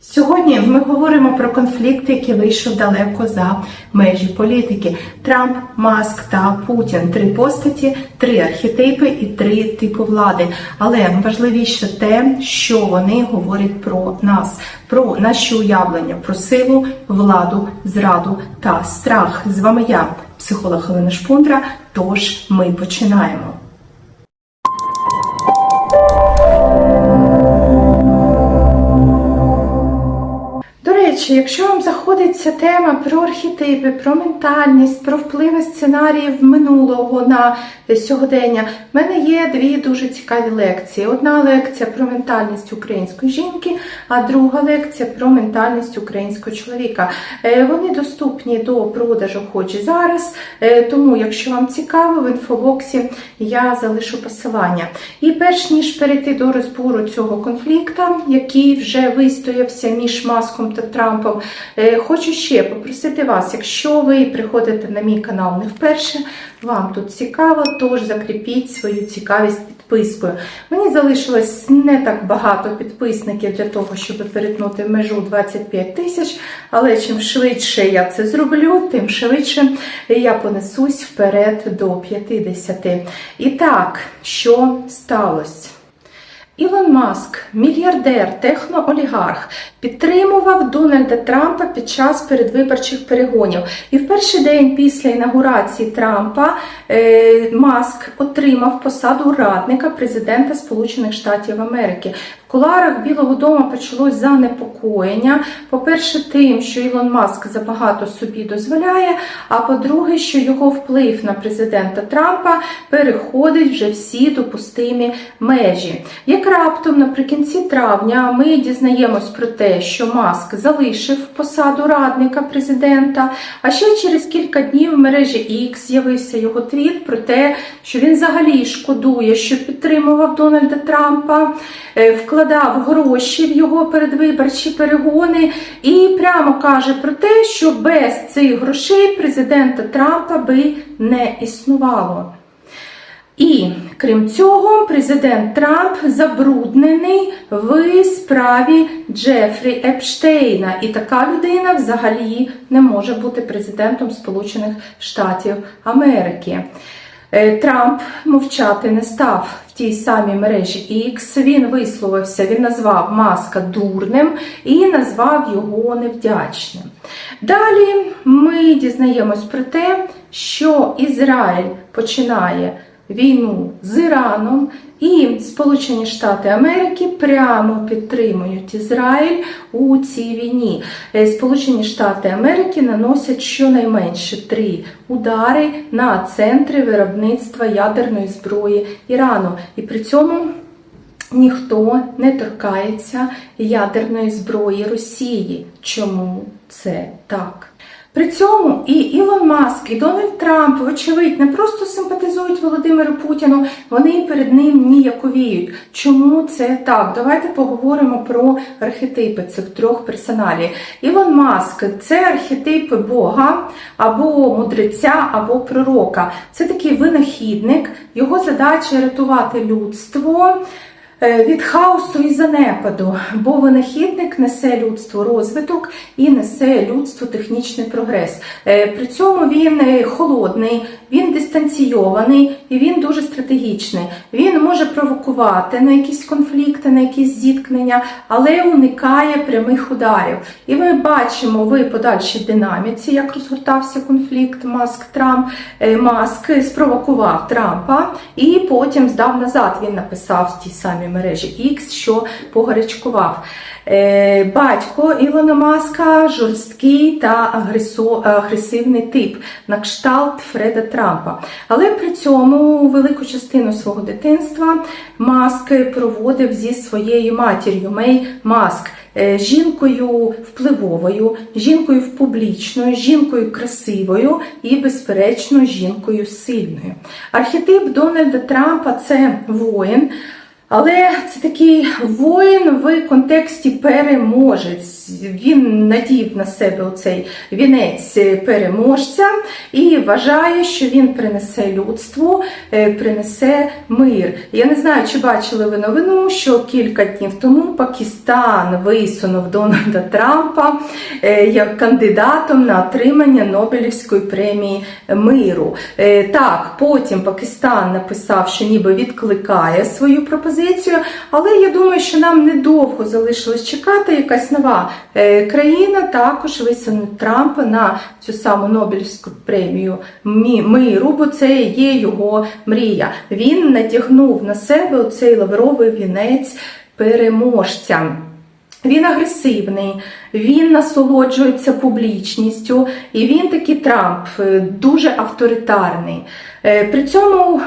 Сьогодні ми говоримо про конфлікт, який вийшов далеко за межі політики: Трамп, Маск та Путін. Три постаті, три архетипи і три типи влади. Але важливіше те, що вони говорять про нас, про наші уявлення, про силу, владу, зраду та страх. З вами я, психолог Олена Шпундра. Тож ми починаємо. Речі, якщо вам заходить ця тема про архетипи, про ментальність, про впливи сценаріїв минулого на сьогодення, в мене є дві дуже цікаві лекції. Одна лекція про ментальність української жінки, а друга лекція про ментальність українського чоловіка. Е, Вони доступні до продажу хоч і зараз, Е, тому, якщо вам цікаво, в інфобоксі я залишу посилання. І перш ніж перейти до розбору цього конфлікту, який вже вистоявся між Маском та Трампом, е, хочу ще попросити вас, якщо ви приходите на мій канал не вперше, вам тут цікаво, тож закріпіть свою цікавість підпискою. Мені залишилось не так багато підписників для того, щоб перетнути межу 25 тисяч, але чим швидше я це зроблю, тим швидше я понесусь вперед до 50. І так, що сталося? Ілон Маск, мільярдер, техноолігарх, підтримував Дональда Трампа під час передвиборчих перегонів. І в перший день після інаугурації Трампа е, Маск отримав посаду радника президента Сполучених Штатів Америки. В куларах Білого Дому почалось занепокоєння. По-перше, тим, що Ілон Маск забагато собі дозволяє. А по-друге, що його вплив на президента Трампа переходить вже всі допустимі межі. Як раптом наприкінці травня ми дізнаємось про те, що Маск залишив посаду радника президента. А ще через кілька днів в мережі X з'явився його твіт про те, що він взагалі шкодує, що підтримував Дональда Трампа, е, вкладав гроші в його передвиборчі перегони і прямо каже про те, що без цих грошей президента Трампа би не існувало. І крім цього, президент Трамп забруднений в справі Джефрі Епштейна, і така людина взагалі не може бути президентом Сполучених Штатів Америки. Е, Трамп мовчати не став в тій самій мережі X. Він висловився, він назвав Маска дурним і назвав його невдячним. Далі ми дізнаємось про те, що Ізраїль починає війну з Іраном, і Сполучені Штати Америки прямо підтримують Ізраїль у цій війні. Е, Сполучені Штати Америки наносять щонайменше три удари на центри виробництва ядерної зброї Ірану. І при цьому ніхто не торкається ядерної зброї Росії. Чому це так? При цьому і Ілон Маск, і Дональд Трамп, вочевидь, не просто симпатизують Володимиру Путіну, вони перед ним ніяковіють. Чому це так? Давайте поговоримо про архетипи цих трьох персоналів. Ілон Маск це архетип Бога або мудреця, або пророка. Це такий винахідник, його задача рятувати людство. Е, Від хаосу і занепаду, бо винахідник несе людству розвиток і несе людству технічний прогрес. Е, При цьому він е, холодний, він дистанційований і він дуже стратегічний. Він може провокувати на якісь конфлікти, на якісь зіткнення, але уникає прямих ударів. І ми бачимо в подальшій динаміці, як розгортався конфлікт Маск-Трамп. Е, Маск спровокував Трампа і потім здав назад. Він написав в тій самій мережі X, що погарячкував. Е, Батько Ілона Маска жорсткий та агресивний тип на кшталт Фреда Трампа. Але при цьому велику частину свого дитинства Маск проводив зі своєю матір'ю Мей Маск. е, Жінкою впливовою, жінкою публічною, жінкою красивою і, безперечно, жінкою сильною. Архетип Дональда Трампа це воїн, Але це такий воїн в контексті переможець. Він надів на себе оцей вінець переможця і вважає, що він принесе людству, е, принесе мир. Я не знаю, чи бачили ви новину, що кілька днів тому Пакистан висунув Дональда Трампа е, як кандидатом на отримання Нобелівської премії миру. Е, Так, потім Пакистан написав, що ніби відкликає свою пропозицію, але я думаю, що нам недовго залишилось чекати. Якась нова е, країна також висуне Трампа на цю саму Нобелівську премію мі- миру, бо це є його мрія. Він надягнув на себе оцей лавровий вінець переможця. Він агресивний, він насолоджується публічністю, і він такий Трамп е, дуже авторитарний. Е, При цьому,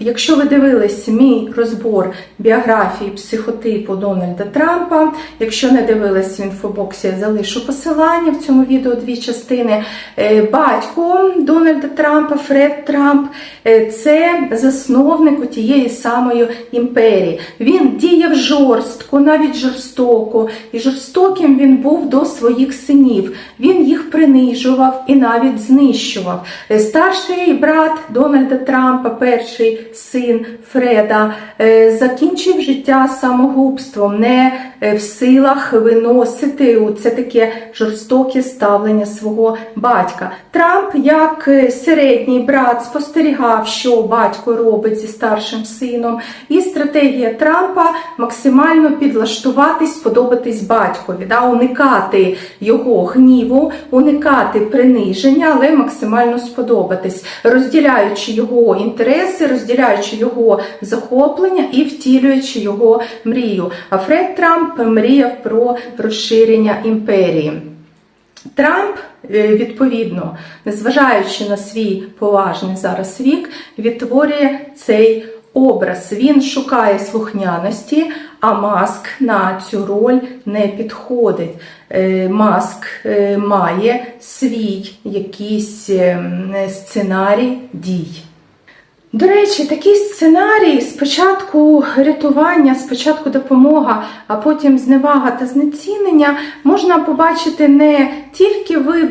якщо ви дивились мій розбор біографії психотипу Дональда Трампа, якщо не дивились в інфобоксі, я залишу посилання в цьому відео дві частини. Е, Батько Дональда Трампа, Фред Трамп, е, це засновник тієї самої імперії. Він діяв жорстко, навіть жорстоко, і жорстоким він був до своїх синів. Він їх принижував і навіть знищував. Е, Старший брат Дональда Трампа, перший син Фреда, е, закінчив життя самогубством, не в силах виносити це таке жорстоке ставлення свого батька. Трамп, як е, середній брат, спостерігав, що батько робить зі старшим сином, і стратегія Трампа максимально підлаштуватись, сподобатись батькові, да, уникати його гніву, уникати приниження, але максимально сподобатись, розділяючи його інтереси, розділяючи його захоплення і втілюючи його мрію. А Фред Трамп мріяв про розширення імперії. Трамп, е, відповідно, незважаючи на свій поважний зараз вік, відтворює цей образ. Він шукає слухняності, а маск на цю роль не підходить. Е, Маск е, має свій якийсь ем, сценарій дій. До речі, такий сценарій спочатку рятування, спочатку допомога, а потім зневага та знецінення можна побачити не тільки в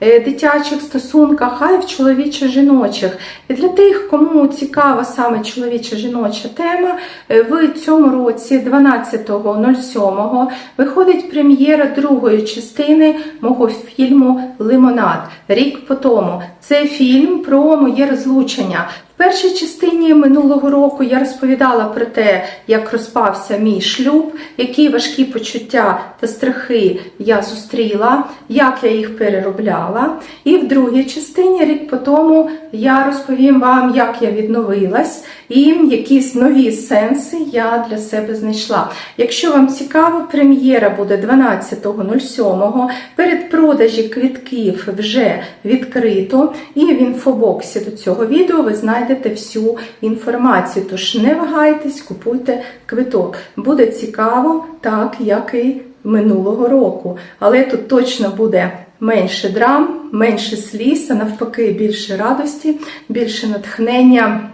батьківсько-дитячих стосунках, а й в чоловічо-жіночих. Для тих, кому цікава саме чоловічо-жіноча тема, е, в цьому році, 12.07, виходить прем'єра другої частини мого фільму Лимонад рік по тому. Це фільм про моє розлучення. В першій частині минулого року я розповідала про те, як розпався мій шлюб, які важкі почуття та страхи я зустріла, як я їх переробляла. І в другій частині, рік по тому, я розповім вам, як я відновилась і якісь нові сенси я для себе знайшла. Якщо вам цікаво, прем'єра буде 12.07. Передпродажі квітків вже відкрито, і в інфобоксі до цього відео ви знайдете всю інформацію. Тож не вагайтесь, купуйте квиток. Буде цікаво, так як і минулого року. Але тут точно буде. Менше драм, менше сліз, а навпаки, більше радості, більше натхнення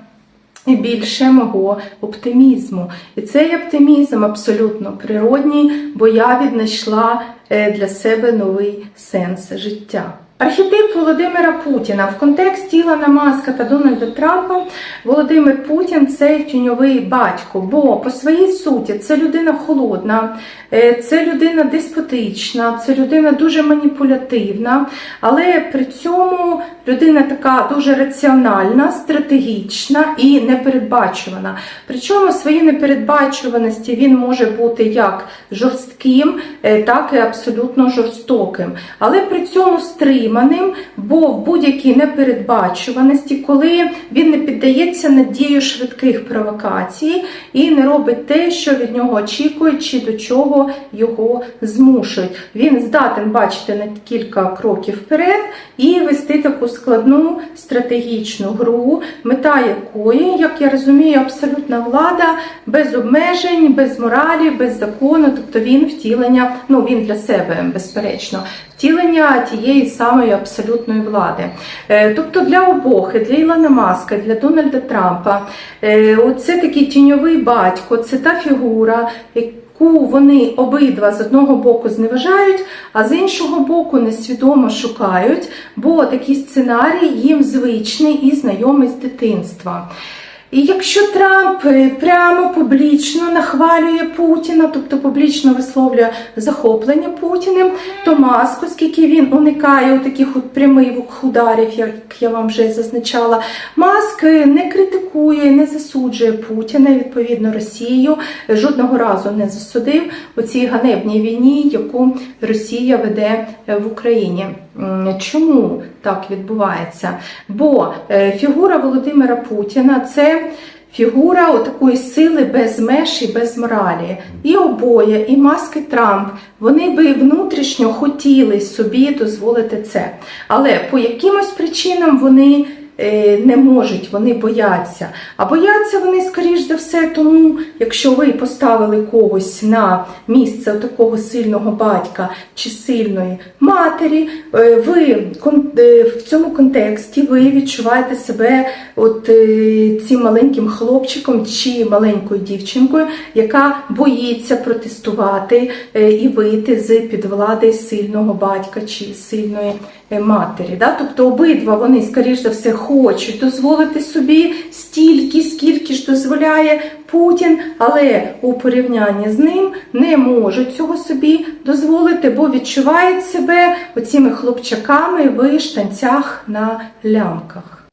і більше мого оптимізму. І цей оптимізм абсолютно природній, бо я віднайшла е, для себе новий сенс життя. Архетип Володимира Путіна. В контексті Ілона Маска та Дональда Трампа Володимир Путін це тіньовий батько, бо по своїй суті це людина холодна, е, це людина деспотична, це людина дуже маніпулятивна, але при цьому людина така дуже раціональна, стратегічна і непередбачувана. Причому свої непередбачуваності він може бути як жорстким, е, так і абсолютно жорстоким, але при цьому стриманим, бо в будь-якій непередбачуваності, коли він не піддається надію швидких провокацій і не робить те, що від нього очікують, чи до чого його змушують. Він здатен бачити на кілька кроків вперед і вести таку складну стратегічну гру, мета якої, як я розумію, абсолютна влада без обмежень, без моралі, без закону, тобто він втілення, ну він для себе, безперечно, втілення тієї самої абсолютної влади. Е, Тобто для обох, для Ілона Маска, для Дональда Трампа, е, оце такий тіньовий батько, це та фігура, яку вони обидва з одного боку зневажають, а з іншого боку несвідомо шукають, бо такий сценарій їм звичний і знайомий з дитинства. І якщо Трамп е, прямо публічно нахвалює Путіна, тобто публічно висловлює захоплення Путіним, то Маск, оскільки він уникає таких от прямих ударів, як я вам вже зазначала, Маск е, не критикує, не засуджує Путіна, відповідно Росію е, жодного разу не засудив у цій ганебній війні, яку Росія веде в Україні. Чому так відбувається? Бо фігура Володимира Путіна це фігура такої сили без меж і без моралі. І обоє, і маски Трамп, вони би внутрішньо хотіли собі дозволити це. Але по якимось причинам вони не можуть, вони бояться. А бояться вони, скоріш за все, тому, якщо ви поставили когось на місце такого сильного батька чи сильної матері, е, ви е, в цьому контексті ви відчуваєте себе от е, цим маленьким хлопчиком чи маленькою дівчинкою, яка боїться протестувати е, і вийти з під влади сильного батька чи сильної е, матері. Да? Тобто обидва вони, скоріш за все, хочуть дозволити собі стільки, скільки ж дозволяє Путін, але у порівнянні з ним не можуть цього собі дозволити, бо відчувають себе оціми хлопчаками в штанцях на лямках.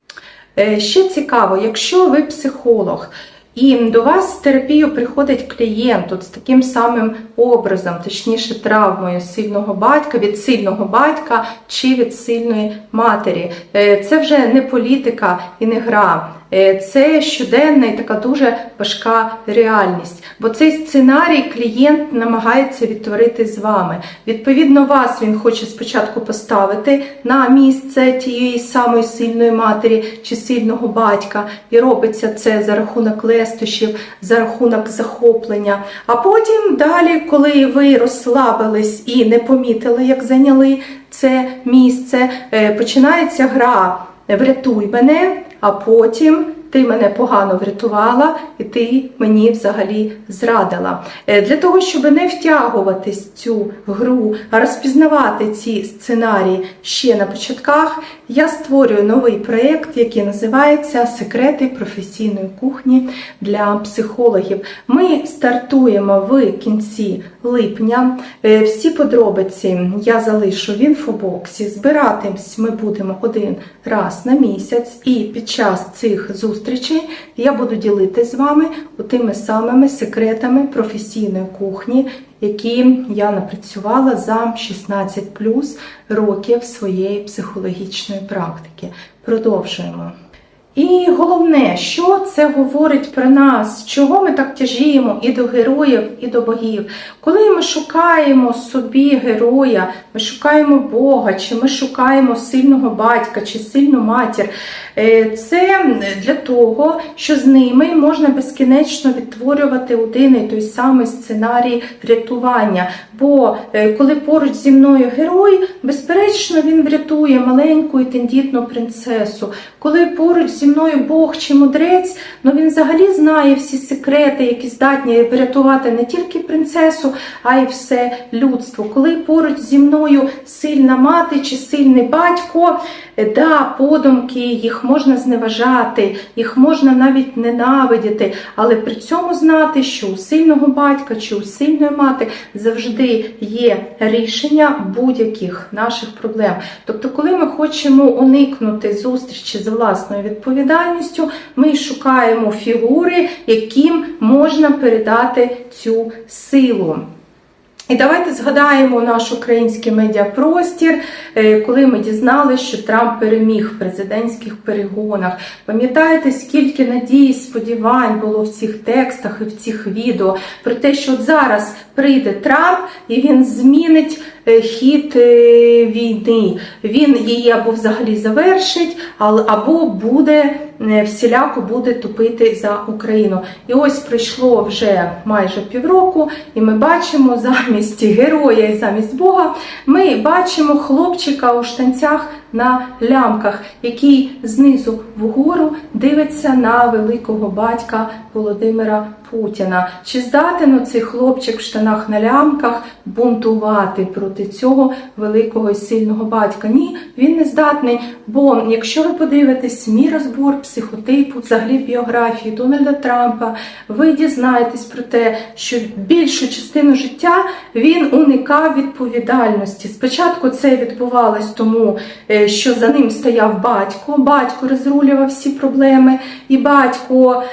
Е, Ще цікаво, якщо ви психолог, і до вас в терапію приходить клієнт от з таким самим образом, точніше травмою сильного батька, від сильного батька чи від сильної матері. Е, Це вже не політика і не гра. Е, Це щоденна і така дуже важка реальність. Бо цей сценарій клієнт намагається відтворити з вами. Відповідно, вас він хоче спочатку поставити на місце тієї самої сильної матері чи сильного батька, і робиться це за рахунок лестощів, за рахунок захоплення. А потім далі, коли ви розслабились і не помітили, як зайняли це місце, е, починається гра Врятуй мене, а потім ти мене погано врятувала, і ти мені взагалі зрадила. Е, Для того, щоб не втягуватись в цю гру, розпізнавати ці сценарії ще на початках, я створюю новий проєкт, який називається Секрети професійної кухні для психологів. Ми стартуємо в кінці липня. Е, Всі подробиці я залишу в інфобоксі. Збиратись ми будемо один раз на місяць, і під час цих зустрічей я буду ділитися з вами тими самими секретами професійної кухні, які я напрацювала за 16 плюс років своєї психологічної практики. Продовжуємо. І головне, що це говорить про нас, чого ми так тяжіємо і до героїв, і до богів. Коли ми шукаємо собі героя, ми шукаємо Бога, чи ми шукаємо сильного батька, чи сильну матір, е, це для того, що з ними можна безкінечно відтворювати один і той самий сценарій рятування. Бо е, коли поруч зі мною герой, безперечно, він врятує маленьку і тендітну принцесу. Коли поруч зі мною Бог чи мудрець, ну він взагалі знає всі секрети, які здатні врятувати не тільки принцесу, а й все людство. Коли поруч зі мною сильна мати чи сильний батько, да, подумки, їх можна зневажати, їх можна навіть ненавидіти, але при цьому знати, що у сильного батька чи у сильної мати завжди є рішення будь-яких наших проблем. Тобто, коли ми хочемо уникнути зустрічі з власною відповідальністю, ми шукаємо фігури, яким можна передати цю силу. І давайте згадаємо наш український медіапростір, е, коли ми дізналися, що Трамп переміг в президентських перегонах. Пам'ятаєте, скільки надій, сподівань було в цих текстах і в цих відео про те, що от зараз прийде Трамп і він змінить хід е, війни. Він її або взагалі завершить, або буде е, всіляко буде тупити за Україну. І ось пройшло вже майже півроку, і ми бачимо замість героя і замість Бога, ми бачимо хлопчика у штанцях на лямках, який знизу вгору дивиться на великого батька Володимира Путіна. Чи здатен цей хлопчик в штанах на лямках бунтувати проти цього великого і сильного батька? Ні, він не здатний. Бо якщо ви подивитесь мій розбор психотипу, взагалі біографії Дональда Трампа, ви дізнаєтесь про те, що більшу частину життя він уникав відповідальності. Спочатку це відбувалось тому, е, що за ним стояв батько, батько розрулював всі проблеми, і батько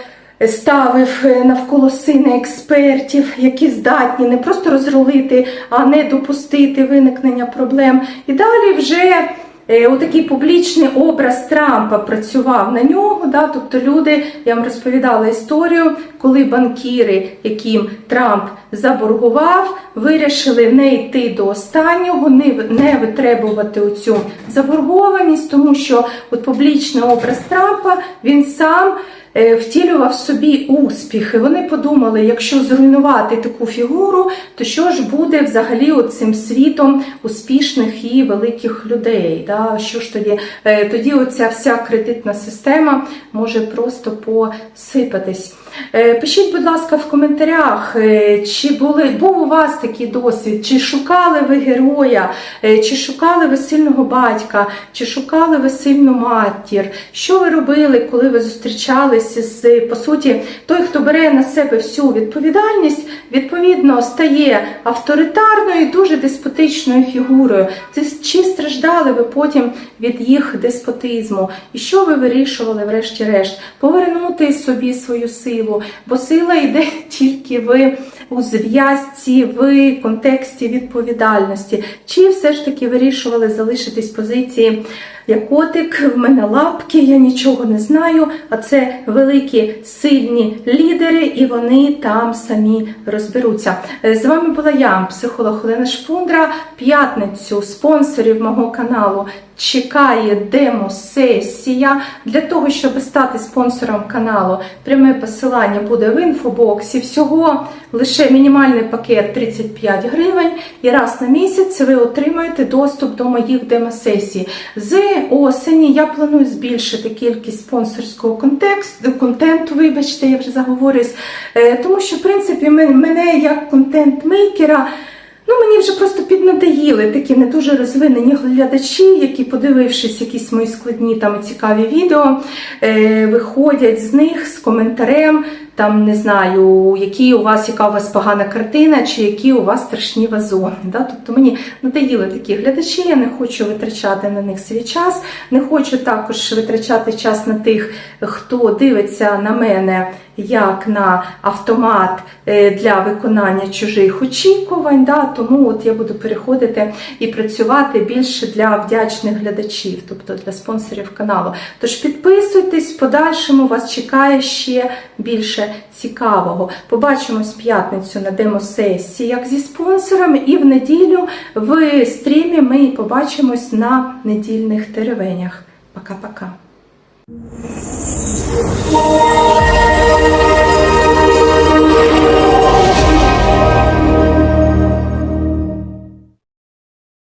ставив е, навколо сина експертів, які здатні не просто розрулити, а не допустити виникнення проблем. І далі вже отакий публічний образ Трампа працював на нього. Да? Тобто люди, я вам розповідала історію, коли банкіри, яким Трамп заборгував, вирішили не йти до останнього, не, витребувати оцю заборгованість, тому що от публічний образ Трампа він сам е, втілював в собі успіхи. Вони подумали, якщо зруйнувати таку фігуру, то що ж буде взагалі цим світом успішних і великих людей? Да? Що ж тоді? Е, Тоді оця вся кредитна система може просто посипатись. Е, Пишіть, будь ласка, в коментарях, е, чи були, був у вас такий досвід, чи шукали ви героя, е, чи шукали ви сильного батька, чи шукали ви сильну матір. Що ви робили, коли ви зустрічалися з, по суті, той, хто бере на себе всю відповідальність, відповідно стає авторитарною і дуже деспотичною фігурою. Це чи страждали ви потім від їх деспотизму? І що ви вирішували, врешті-решт? Повернути собі свою силу, бо сила йде тільки в у зв'язці в контексті відповідальності. Чи все ж таки вирішували залишитись позиції я котик, в мене лапки, я нічого не знаю. А це великі сильні лідери, і вони там самі розберуться. Е, З вами була я, психолог Олена Шпундра. П'ятницю спонсорів мого каналу чекає демо-сесія. Для того, щоб стати спонсором каналу, пряме посилання буде в інфобоксі. Всього лише мінімальний пакет 35 гривень. І раз на місяць ви отримаєте доступ до моїх демо-сесій. Осені я планую збільшити кількість спонсорського контексту, контенту, вибачте, я вже заговорюсь. Е, Тому що, в принципі, мене як контент-мейкера. Ну, мені вже просто піднадоїли такі не дуже розвинені глядачі, які, подивившись якісь мої складні там цікаві відео, е, виходять з них з коментарем, там не знаю, які у вас, яка у вас погана картина, чи які у вас страшні вазони. Да? Тобто мені надоїли такі глядачі, я не хочу витрачати на них свій час, не хочу також витрачати час на тих, хто дивиться на мене як на автомат е, для виконання чужих очікувань. Да? Тому от я буду переходити і працювати більше для вдячних глядачів, тобто для спонсорів каналу. Тож підписуйтесь, в подальшому вас чекає ще більше цікавого. Побачимось в п'ятницю на демо-сесії, як зі спонсорами, і в неділю в стрімі ми побачимось на недільних теревенях. Пока-пока.